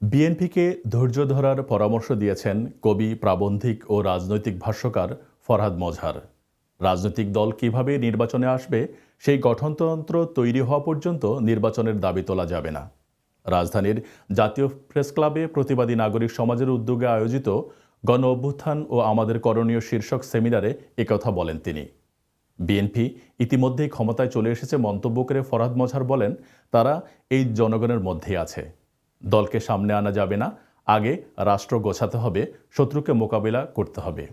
বিএনপিকে ধৈর্য ধরার পরামর্শ দিয়েছেন কবি, প্রাবন্ধিক ও রাজনৈতিক ভাষ্যকার ফরহাদ মজহার। রাজনৈতিক দল কীভাবে নির্বাচনে আসবে, সেই গঠনতন্ত্র তৈরি হওয়া পর্যন্ত নির্বাচনের দাবি তোলা যাবে না। রাজধানীর জাতীয় প্রেস ক্লাবে প্রতিবাদী নাগরিক সমাজের উদ্যোগে আয়োজিত গণ অভ্যুত্থান ও আমাদের করণীয় শীর্ষক সেমিনারে একথা বলেন তিনি। বিএনপি ইতিমধ্যেই ক্ষমতায় চলে এসেছে মন্তব্য করে ফরহাদ মজহার বলেন, তারা এই জনগণের মধ্যেই আছে। দলকে সামনে আনা যাবে না। আগে রাষ্ট্র গোছাতে হবে, শত্রুকে মোকাবিলা করতে হবে।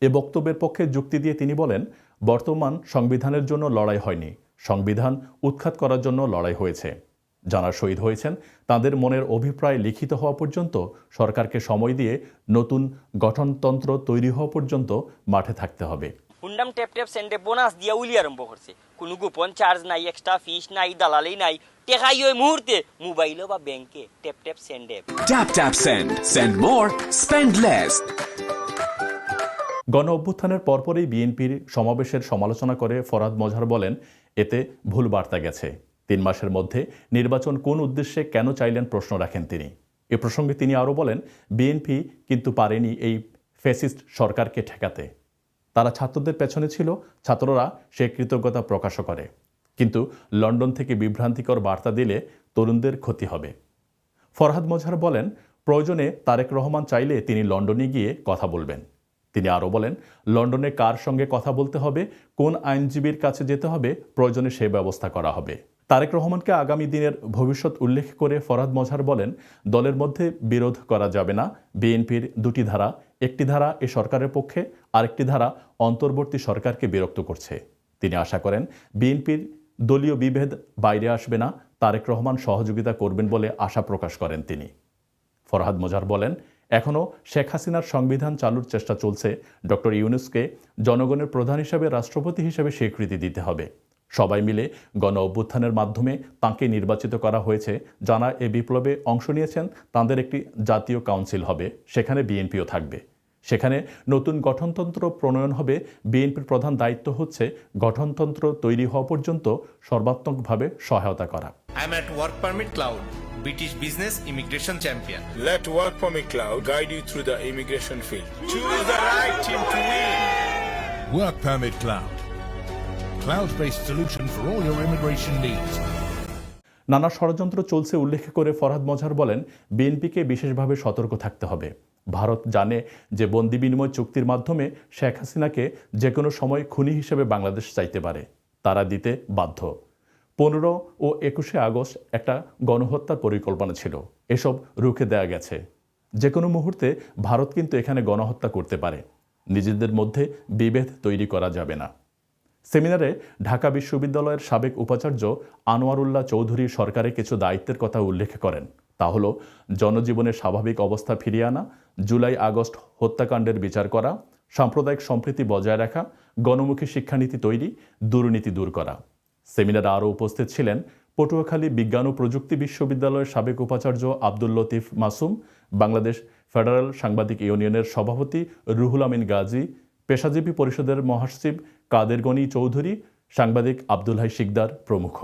এ বক্তব্যের পক্ষে যুক্তি দিয়ে তিনি বলেন, বর্তমান সংবিধানের জন্য লড়াই হয়নি। সংবিধান উৎখাত করার জন্য লড়াই হয়েছে। যারা শহীদ হয়েছেন, তাদের মনের অভিপ্রায় লিখিত হওয়া পর্যন্ত, সরকারকে সময় দিয়ে নতুন গঠনতন্ত্র তৈরি হওয়া পর্যন্ত মাঠে থাকতে হবে। হুন্ডাম ট্যাপ ট্যাপ সেন্ডে বোনাস দিয়া উলি আরম্ভ করছে। কোনো গোপন চার্জ নাই এক্সট্রা ফিস নাই, দালালি নাই। টেকাই ওই মুহূর্তে। মোবাইলও বা ব্যাংকে। ট্যাপ ট্যাপ সেন্ডে Tap tap send. Send more, spend less. গণ অভ্যুত্থানের পরপরই বিএনপির সমাবেশের সমালোচনা করে ফরাদ মজহার বলেন এতে ভুল বার্তা গেছে। তিন মাসের মধ্যে নির্বাচন কোন উদ্দেশ্যে কেন চাইলেন প্রশ্ন রাখেন তিনি। এ প্রসঙ্গে তিনি আরও বলেন বিএনপি কিন্তু পারেনি এই ফেসিস্ট সরকারকে ঠেকাতে। তারা ছাত্রদের পেছনে ছিল ছাত্ররা সে কৃতজ্ঞতা প্রকাশও করে। কিন্তু লন্ডন থেকে বিভ্রান্তিকর বার্তা দিলে তরুণদের ক্ষতি হবে। ফরহাদ মজহার বলেন, প্রয়োজনে তারেক রহমান চাইলে তিনি লন্ডনে গিয়ে কথা বলবেন। তিনি আরও বলেন, লন্ডনে কার সঙ্গে কথা বলতে হবে, কোন আইনজীবীর কাছে যেতে হবে, প্রয়োজনে সে ব্যবস্থা করা হবে। তারেক রহমানকে আগামী দিনের ভবিষ্যৎ উল্লেখ করে ফরহাদ মজহার বলেন, দলের মধ্যে বিরোধ করা যাবে না, বিএনপির দুটি ধারা, একটি ধারা এ সরকারের পক্ষে, আরেকটি ধারা অন্তর্বর্তী সরকারকে বিরক্ত করছে। তিনি আশা করেন, বিএনপির দলীয় বিভেদ বাইরে আসবে না, তারেক রহমান সহযোগিতা করবেন বলে আশা প্রকাশ করেন তিনি। ফরহাদ মজার বলেন, এখনও শেখ হাসিনার সংবিধান চালুর চেষ্টা চলছে। ডক্টর ইউনুসকে জনগণের প্রধান হিসাবে, রাষ্ট্রপতি হিসেবে স্বীকৃতি দিতে হবে। সবাই মিলে গণ অভ্যুত্থানের মাধ্যমে তাঁকে নির্বাচিত করা হয়েছে। যারা এ বিপ্লবে অংশ নিয়েছেন, তাদের একটি জাতীয় কাউন্সিল হবে, সেখানে বিএনপিও থাকবে। সেখানে নতুন গঠনতন্ত্র প্রণয়ন হবে বিএনপির প্রধান দায়িত্ব হচ্ছে গঠনতন্ত্র তৈরি হওয়া পর্যন্ত সর্বাত্মকভাবে সহায়তা করা I'm at Work Permit Cloud, British Business Immigration Champion. Let Work Permit Cloud guide you through the immigration field. Choose the right team to win. Work Permit Cloud. Cloud-based solution for all your immigration needs. নানা ষড়যন্ত্র চলছে উল্লেখ করে ফরহাদ মজহার বলেন বিএনপিকে বিশেষভাবে সতর্ক থাকতে হবে ভারত জানে যে বন্দি বিনিময় চুক্তির মাধ্যমে শেখ হাসিনাকে যে কোনো সময় খুনি হিসেবে বাংলাদেশ চাইতে পারে। তারা দিতে বাধ্য। পনেরো ও একুশে আগস্ট একটা গণহত্যার পরিকল্পনা ছিল। এসব রুখে দেয়া গেছে। যে কোনো মুহূর্তে ভারত কিন্তু এখানে গণহত্যা করতে পারে। নিজেদের মধ্যে বিভেদ তৈরি করা যাবে না। সেমিনারে ঢাকা বিশ্ববিদ্যালয়ের সাবেক উপাচার্য আনোয়ারুল্লাহ চৌধুরী সরকারের কিছু দায়িত্বের কথা উল্লেখ করেন। তা হল, জনজীবনের স্বাভাবিক অবস্থা ফিরিয়ে আনা, জুলাই আগস্ট হত্যাকাণ্ডের বিচার করা, সাম্প্রদায়িক সম্প্রীতি বজায় রাখা, গণমুখী শিক্ষানীতি তৈরি, দুর্নীতি দূর করা। সেমিনারে আরও উপস্থিত ছিলেন পটুয়াখালী বিজ্ঞান ও প্রযুক্তি বিশ্ববিদ্যালয়ের সাবেক উপাচার্য আব্দুল লতিফ মাসুম, বাংলাদেশ ফেডারেল সাংবাদিক ইউনিয়নের সভাপতি রুহুল আমিন গাজী, পেশাজীবী পরিষদের মহাসচিব কাদের গনি চৌধুরী, সাংবাদিক আব্দুল হাই শিকদার প্রমুখ।